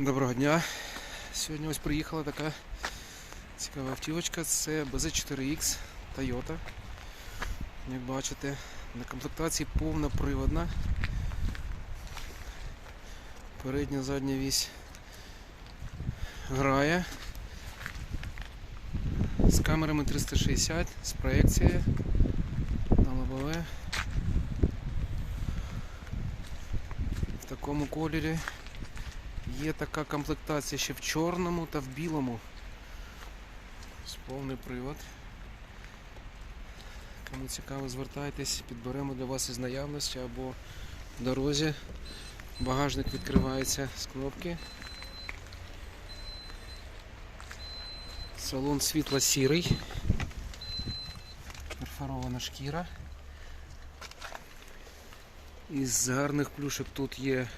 Доброго дня. Сьогодні ось приїхала така цікава автівочка. Це BZ4X Toyota. Як бачите, на комплектації повна приводна. Передня задня вісь грає. З камерами 360, з проекцією на лобове. В такому кольорі. Є така комплектація ще в чорному та в білому. З повний привод. Кому цікаво, звертайтесь, підберемо для вас із наявності або в дорозі. Багажник відкривається з кнопки. Салон світло-сірий. Перфорована шкіра. Із гарних плюшок тут є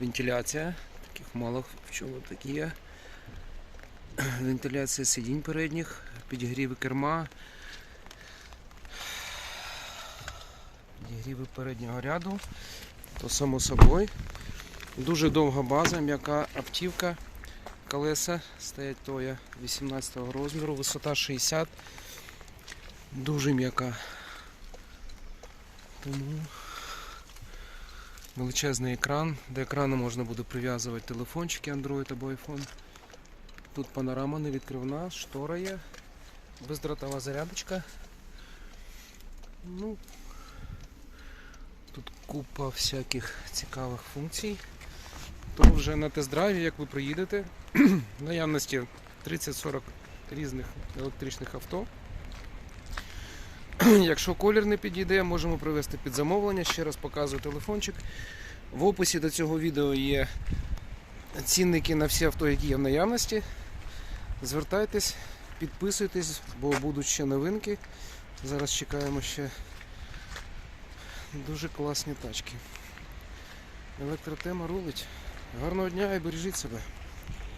вентиляція. Таких мало в чому так є. Вентиляція сидінь передніх, підігріви керма, підігріви переднього ряду, то само собою. Дуже довга база, м'яка автівка, колеса стоять тоя 18 розміру, висота 60, дуже м'яка. Тому величезний екран. До екрану можна буде прив'язувати телефончики Android або iPhone. Тут панорама не відкривна, штора є, бездротова зарядочка. Ну, тут купа всяких цікавих функцій. То вже на тест-драйві, як ви приїдете, наявності 30-40 різних електричних авто. Якщо колір не підійде, можемо привезти під замовлення. Ще раз показую телефончик. В описі до цього відео є цінники на всі авто, які є в наявності. Звертайтесь, підписуйтесь, бо будуть ще новинки. Зараз чекаємо ще дуже класні тачки. Електротема рулить. Гарного дня і бережіть себе.